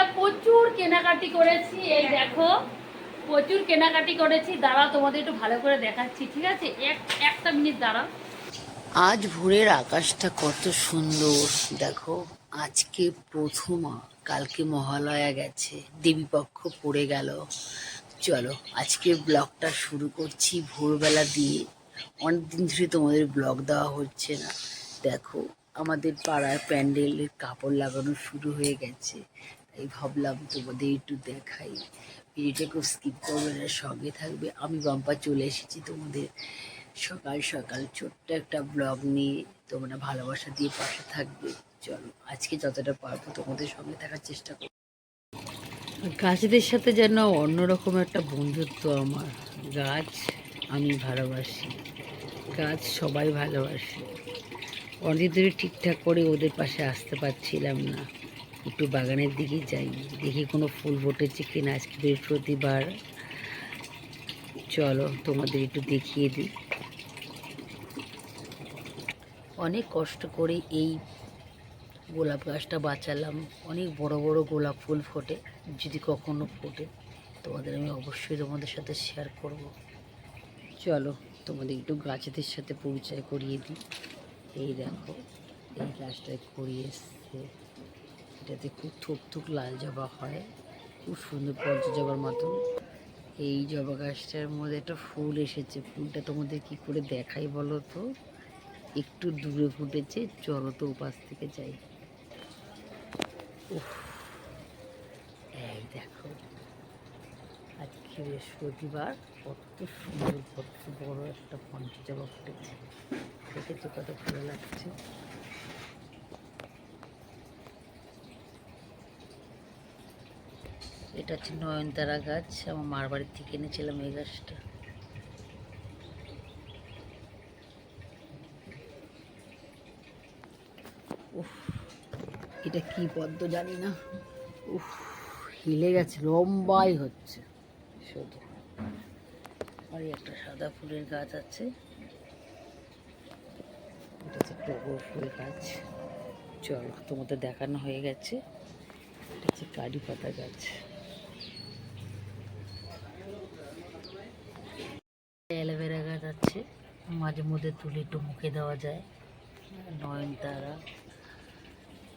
মিলে প্রচুর কেনাকাটি করেছি, এই দেখো। প্রচুর কেনাকাটি করেছি। দাঁড়া তোমাদের একটু ভালো করে দেখাচ্ছি, ঠিক আছে? এক, একটা মিনিট দাঁড়াও। আজ ভোরের আকাশটা কত সুন্দর, দেখো। আজকে প্রথম, কালকে মহালয়া গেছে, দেবীপক্ষ পড়ে গেল। চলো, আজকে ব্লগটা শুরু করছি ভোরবেলা দিয়ে। অনেকদিন ধরে তোমাদের ব্লগ দেওয়া হচ্ছে না। দেখো, আমাদের পাড়ার প্যান্ডেলের কাপড় লাগানো শুরু হয়ে গেছে। তাই ভাবলাম তোমাদের একটু দেখাই। ভিডিওটা খুব স্কিপ করবে না, সঙ্গে থাকবে। আমি বাম্পা চলে এসেছি তোমাদের সকাল সকাল ছোট্ট একটা ব্লগ নিয়ে। তোমরা ভালোবাসা দিয়ে পাশে থাকবে। চলো, আজকে যতটা পারব তোমাদের সঙ্গে থাকার চেষ্টা করব। গাছদের সাথে যেন অন্যরকম একটা বন্ধুত্ব আমার। গাছ আমি ভালোবাসি। গাছ সবাই ভালোবাসে। অনেক ধরে ঠিকঠাক করে ওদের পাশে আসতে পারছিলাম না। একটু বাগানের দিকে যাই। দেখি কোনো ফুল ফুটেছে কিনা আজকে বৃহস্পতিবার। চলো তোমাদের একটু দেখিয়ে দিই। অনেক কষ্ট করে এই গোলাপ গাছটা বাঁচালাম। অনেক বড় বড় গোলাপ ফুল ফোটে, যদি কখনো ফোটে। তোমাদের আমি অবশ্যই তোমাদের সাথে শেয়ার করব। চলো তোমাদের একটু গাছেদের সাথে পরিচয় করিয়ে দিই। এই দেখো, এই গাছটায় করিয়ে এসছে। এটাতে খুব থুক থুক লাল জবা হয়। খুব সুন্দর পঞ্চ জবার মতন। এই জবা গাছটার মধ্যে একটা ফুল এসেছে। ফুলটা তোমাদের কি করে দেখাই বলো তো? একটু দূরে ফুটেছে, চলো তো উপাস থেকে যাই। এই দেখো। আজকে বৃহস্পতিবার, কত সুন্দর, কত বড় একটা পঞ্চজবা ফুটেছে। দেখেছ কত ভালো লাগছে? এটা হচ্ছে নয়নতারা গাছ আমার মার বাড়ির থেকে এনেছিলাম এই গাছটা। উফ, এটা কি পদ্ম জানি না। উফ, হিলে গেছে, লম্বাই হচ্ছে। শুধু। আর একটা সাদা ফুলের গাছ আছে। এটা হচ্ছে টগর ফুল গাছ। চলো, তোমাদের দেখানো হয়ে গেছে। এটা হচ্ছে কারি পাতা গাছ। অ্যালোভেরা গাছ আছে মাঝে মধ্যে তুলে একটু মুখে দেওয়া যায়। নয়নতারা।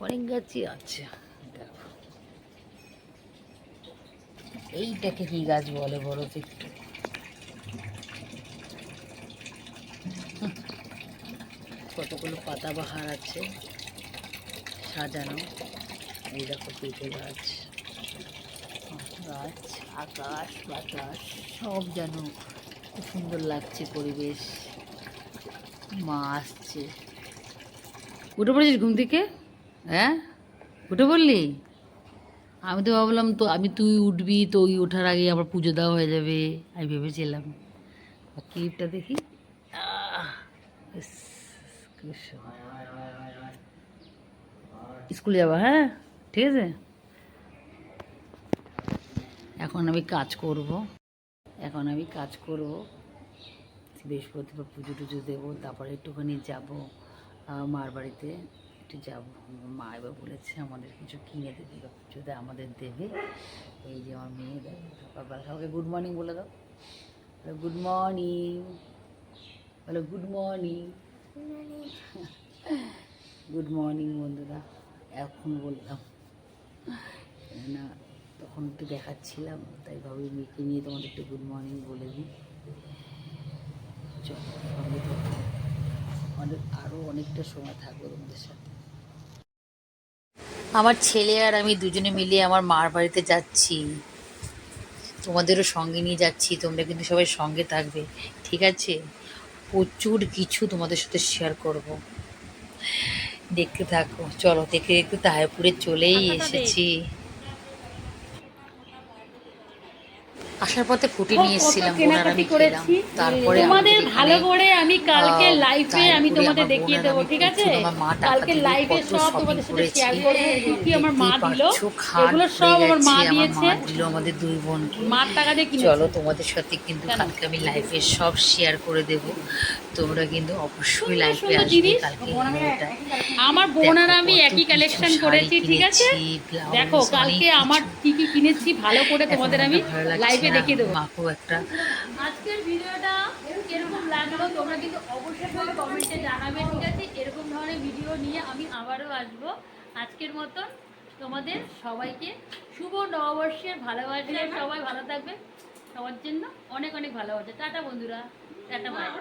অনেক গাছই আছে এইটাকে কি গাছ বলে তো একটু? কতগুলো পাতাবাহার আছে। সাজানো। এই দেখো পেঁপে গাছ। গাছ, আকাশ, বাতাস, সব যেন খুব সুন্দর লাগছে পরিবেশ। মা আসছে। উঠে পড়েছিস ঘুম থেকে? হ্যাঁ? উঠে পড়লি? আমি তো ভাবলাম তো, আমি তুই উঠবি তো ওই ওঠার আগে আবার পুজো দেওয়া হয়ে যাবে। আমি ভেবেছিলাম। ক্লিপটা দেখি। স্কুলে যাব হ্যাঁ? ঠিক আছে? এখন আমি কাজ করব। এখন আমি কাজ করব। বৃহস্পতিবার পুজো টুজো দেবো, তারপরে একটুখানি যাব। মার বাড়িতে একটু যাব। মা এবার বলেছে, আমাদের কিছু কিনে দেবে বা পুজোতে আমাদের দেবে। এই যে আমার মেয়ে, দেখো সকালবেলা সবাইকে গুড মর্নিং বলে দাও। গুড মর্নিং বলো গুড মর্নিং গুড মর্নিং বন্ধুরা। এখন বললাম, না তখন একটু দেখাচ্ছিলাম তাই ভাবি মেয়েকে নিয়ে তোমাদের একটু গুড মর্নিং বলে দিই। চলো সঙ্গে অনেক আরও অনেকটা সময় থাকব তোমাদের সাথে। আমার ছেলে আর আমি দুজনে মিলে আমার মার বাড়িতে যাচ্ছি। তোমাদেরও সঙ্গে নিয়ে যাচ্ছি তোমরা কিন্তু সবাই সঙ্গে থাকবে ঠিক আছে? প্রচুর কিছু তোমাদের সাথে শেয়ার করব। দেখতে থাকো চলো দেখতে দেখতে তাহারপুরে চলেই এসেছি। আসার পথে ফুটি নিয়ে এসেছিলাম ওনার আমি কেনাকাটি খেলাম করেছি। তারপরে তোমাদের আমাদের ভালো করে আমি কালকে লাইফে লাইভে আমি তোমাদের দেখিয়ে দেবো ঠিক আছে? মা কালকে লাইভে সব তোমাদের সাথে শেয়ার করব কি আমার মা দিল। এগুলো সব আমার মা দিয়েছে। দিল আমাদের দুই বোন মার টাকা দিয়ে কিনেছি। চলো তোমাদের সাথে কিন্তু কালকে আমি লাইফে সব শেয়ার করে দেব। তোমরা কিন্তু অবশ্যই লাইভে আসবে কালকে আমার বোন আর আমি একই কালেকশন করেছি ঠিক আছে? দেখো কালকে আমার কি কি কিনেছি ভালো করে তোমাদের আমি লাইভে দেখিয়ে দেবো। মাকেও একটা। আজকের ভিডিওটা কীরকম লাগল তোমরা কিন্তু অবশ্যই কমেন্টে জানাবে ঠিক আছে? এরকম ধরনের ভিডিও নিয়ে আমি আবারও আসব। আজকের মতন তোমাদের সবাইকে শুভ নববর্ষের ভালোবাসা সবাই ভালো থাকবে। সবার জন্য অনেক অনেক ভালোবাসা। টাটা বন্ধুরা। கட்டமாக